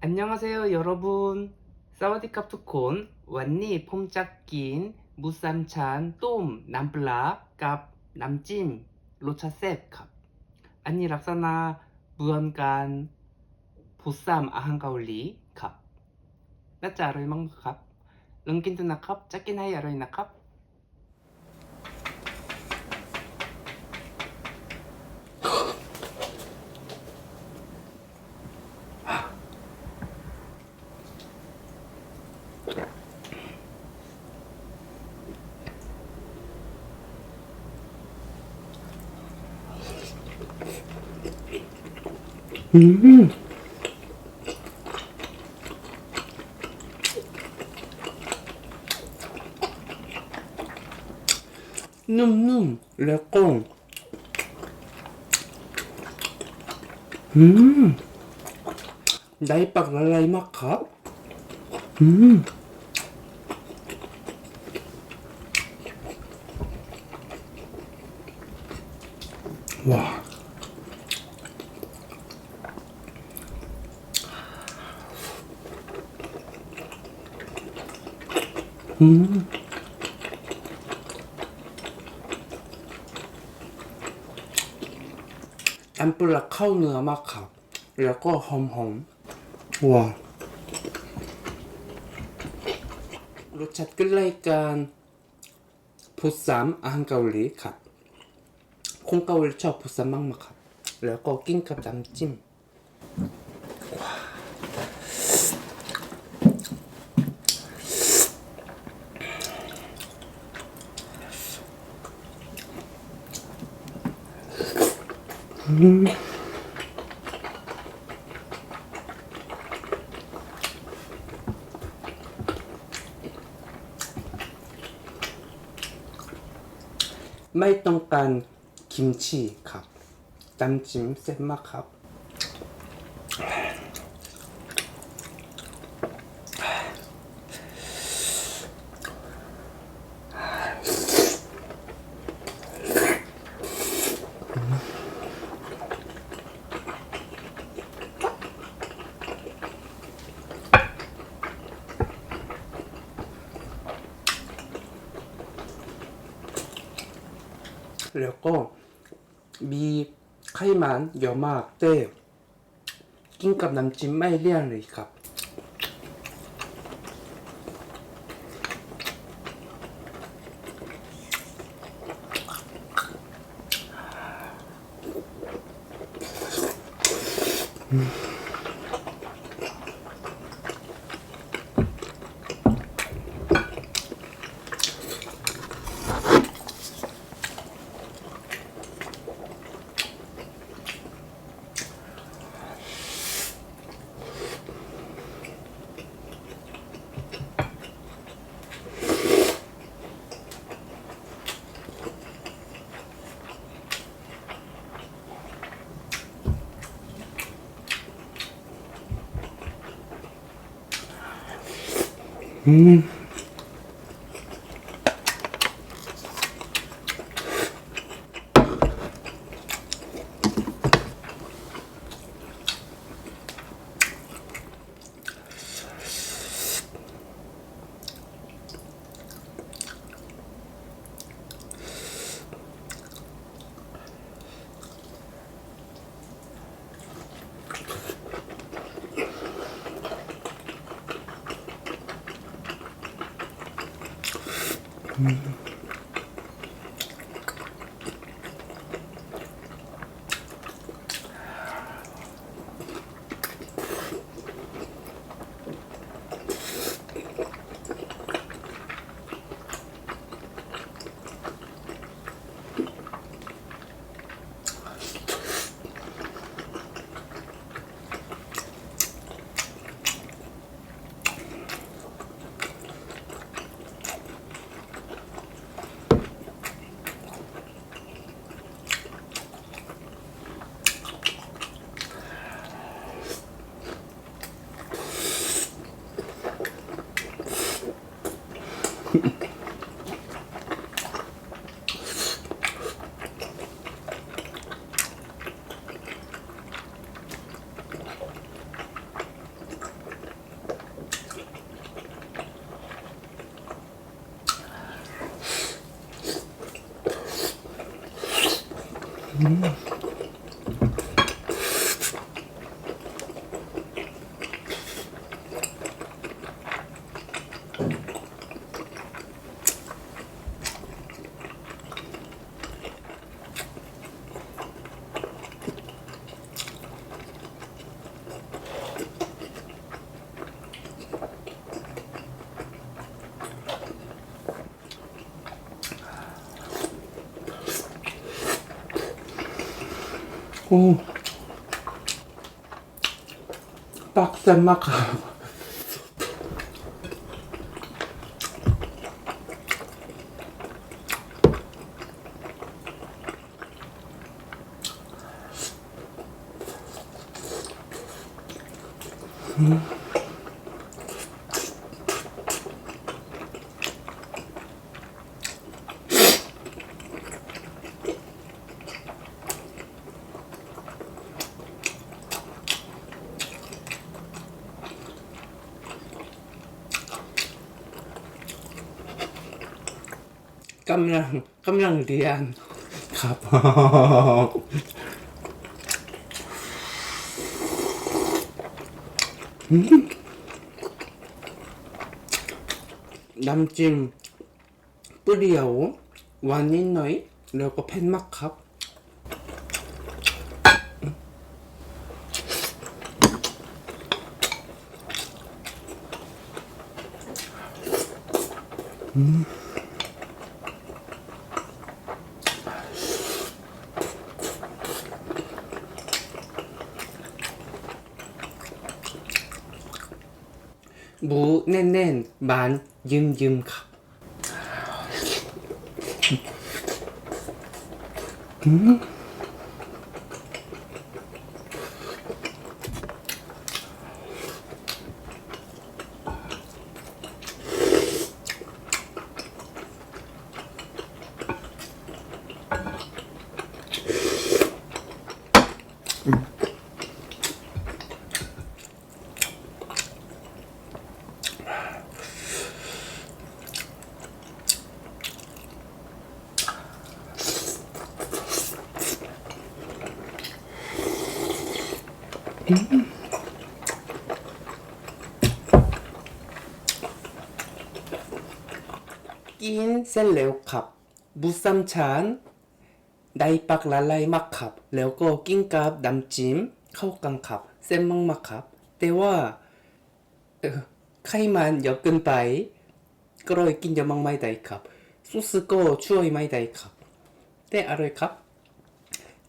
안녕하세요 여러분. 사와디캅 투콘 완니 폼짝긴 무쌈찬 똠 남블라 깝 남찜 로차셉 컵 안니 락사나 무언간 보쌈 아한가올리 컵 나짜 아로이 망컵 런킨투나 컵 짝긴 하이 아로이나 컵 음. 눔눔 레꽁 음 나이빡 랄라이 마카 음 와. 음. น้ำปลาเข้าเนื้อมากครับ แล้วก็หอมหอมว้าวรสชาติใกล้กันพุทสามอาหารเกาหลีครับคนเกาหลีชอบพุทสามมากๆครับ แล้วก็กินกับน้ำจิ้ม ไม่ต้องการกิมจิครับตำจิ้มเส้นมากครับ 틀렸고 미 카이만 여마 악대 낑값 남친 마일리안 레이값 음. 嗯。Amén. อืม 오. 빡센 마카. กำลังกำลังเรียนครับน้ำจิ้มเปรี้ยวหวานนิดหน่อย แล้วก็เผ็ดมากครับหมู 무넨넨 네, 네, 만 윰윰갑. 음? กินเสร็จแล้วครับ บุษามชันได้ปักละลายมากครับ แล้วก็กินกับน้ำจิ้มเข้ากันครับ เส้นมากครับ แต่ว่าไขมันเยอะเกินไป ก็เลยกินเยอะมากไม่ได้ครับซุสก็ช่วยไม่ได้ครับ แต่อร่อยครับ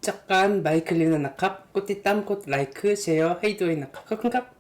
จากการใบคลิปนะครับ กดติดตามกดไลค์แชร์ให้ด้วยนะครับ ขอบคุณครับ